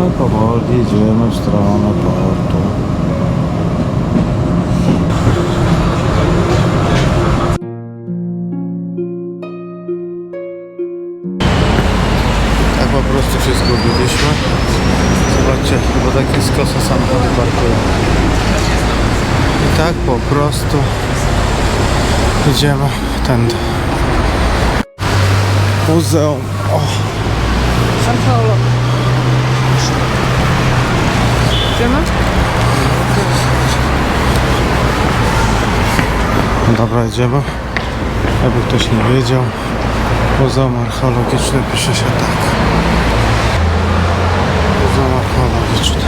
my powoli idziemy w stronę portu. Tak po prostu się zgubiliśmy. Zobaczcie, chyba takie skosy samochody parkują. I tak po prostu idziemy tędy. Muzeum. O, San Paolo. Idziemy? no dobra, idziemy. Jakby ktoś nie wiedział, Muzeum Archeologiczne pisze się tak. Muzeum Archeologiczne.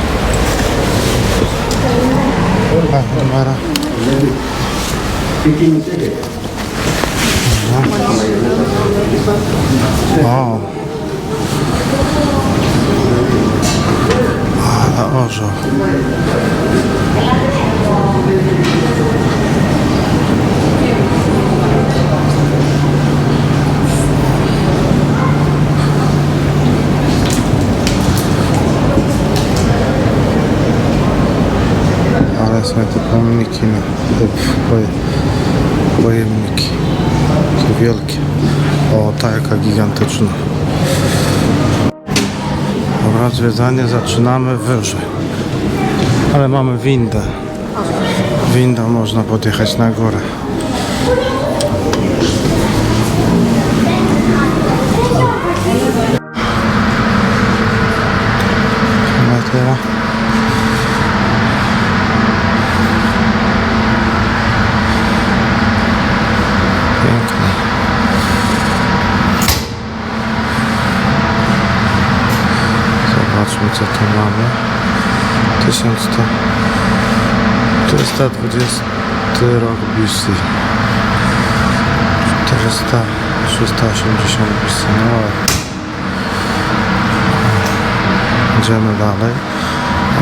Tak, numera. O. Ale orzeł. Ale są te pomniki na te poje, pojemniki. Wielkie. O, ta jaka gigantyczna. Zwiedzanie zaczynamy wyżej. Ale mamy windę. Windą można podjechać na górę. Co tu mamy. 1100 420 rok BC 400 380 BC no. Idziemy dalej.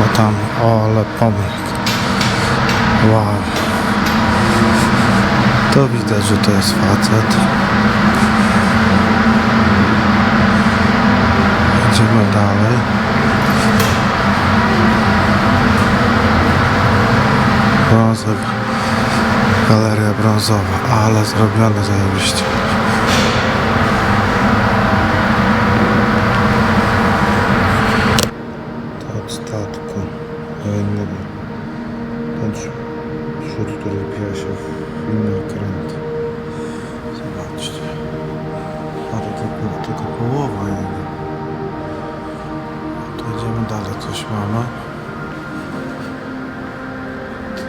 O tam, o ale pomnik. Wow. To widać, że to jest facet. Idziemy dalej brązowy. Galeria brązowa ale zrobione zajebiście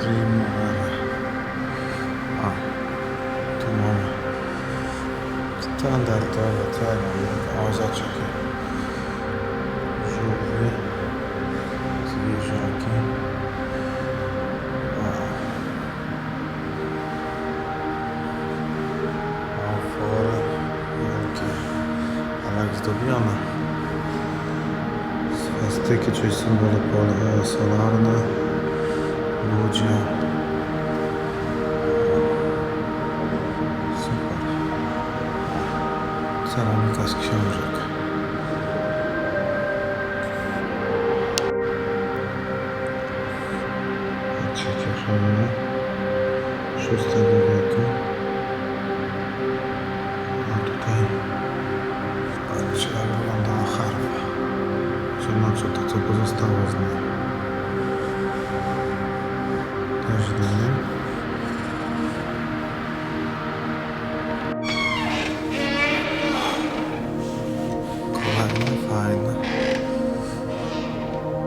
Dreamweaver a tu mamy. Standardowe ceny o zaczekaj żółwie zwierzaki. Afory wielkie, ale jak zdobione. Swastyki, czyli symbole solarne. Ludzie. Super. Ceramika z książek. Trzecie szalne. VI wieku. A tutaj patrzcie jak wyglądała harfa. Zobaczcie to co pozostało z niej. Kolejne fajne.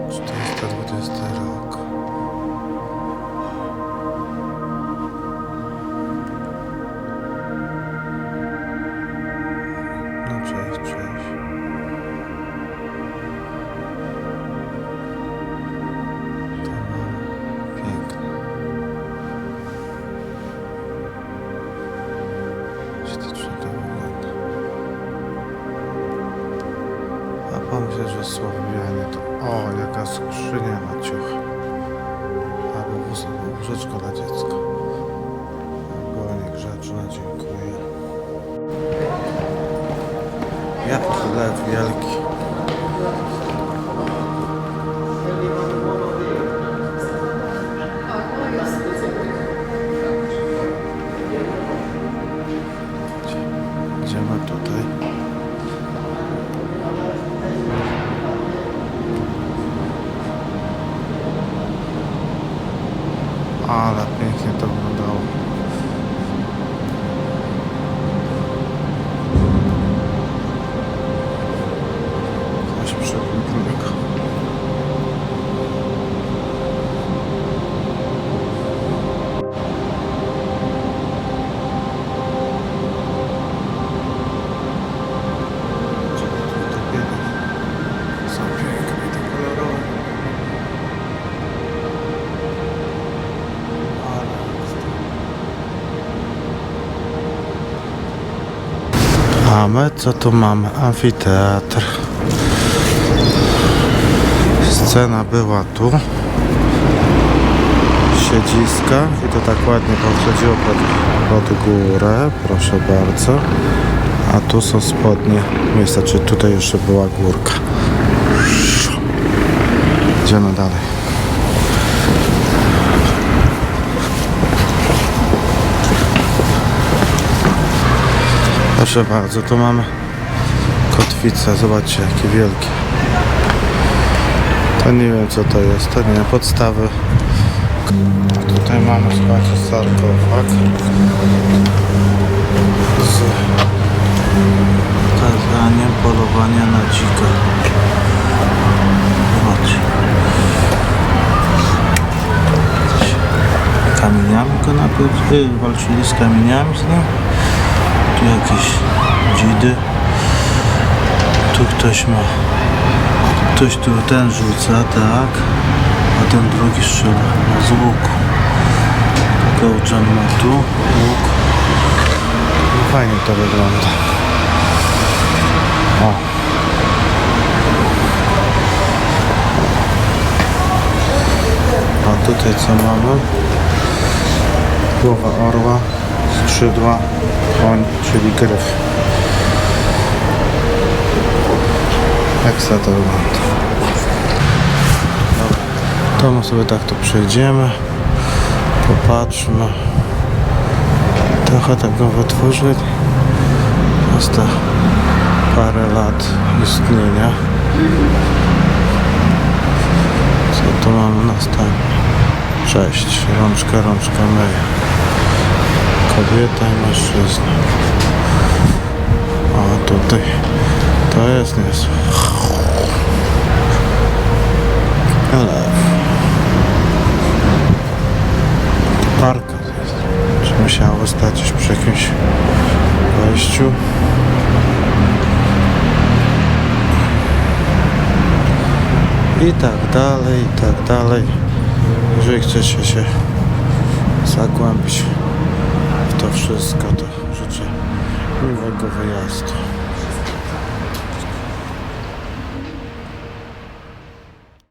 420 rok. No Słowianie to... O, jaka skrzynia na ciuch. Albo łóżeczko dla dziecka. Była niegrzeczna, dziękuję. Jaki lew wielki. Ale pięknie to wyglądało. A my co tu mamy? Amfiteatr. Scena była tu. Siedziska i to tak ładnie podchodziło pod, pod górę, proszę bardzo. A tu są spodnie miejsca, czy tutaj jeszcze była górka. Idziemy dalej. Proszę bardzo, tu mamy kotwicę. Zobaczcie, jakie wielkie. To nie wiem co to jest, to nie podstawy. Tutaj mamy, zobaczcie, sarkofag z kazaniem polowania na dzika. Zobaczcie. Kamieniami go nabył, y, walczyli z kamieniami z nim. Jakieś dzidy. Tu ktoś ma. Ktoś tu ten rzuca, tak. A ten drugi strzela z łuku. Kołczan ma tu łuk. No Fajnie to wygląda. O. A tutaj co mamy? Głowa orła, skrzydła, koń, czyli gryf. Jak to wygląda? To my sobie tak to przejdziemy. Popatrzmy. Trochę tego wytworzyli. Jest to parę lat istnienia. Co tu mamy następnie? Cześć. Rączka, rączka myje. Kobieta i mężczyzna. A tutaj to jest niezłe. Lew. Parka jest. Czy musiało stać już przy jakimś wejściu? I tak dalej, i tak dalej. Jeżeli chcecie się zagłębić to wszystko, to życzę miłego wyjazdu.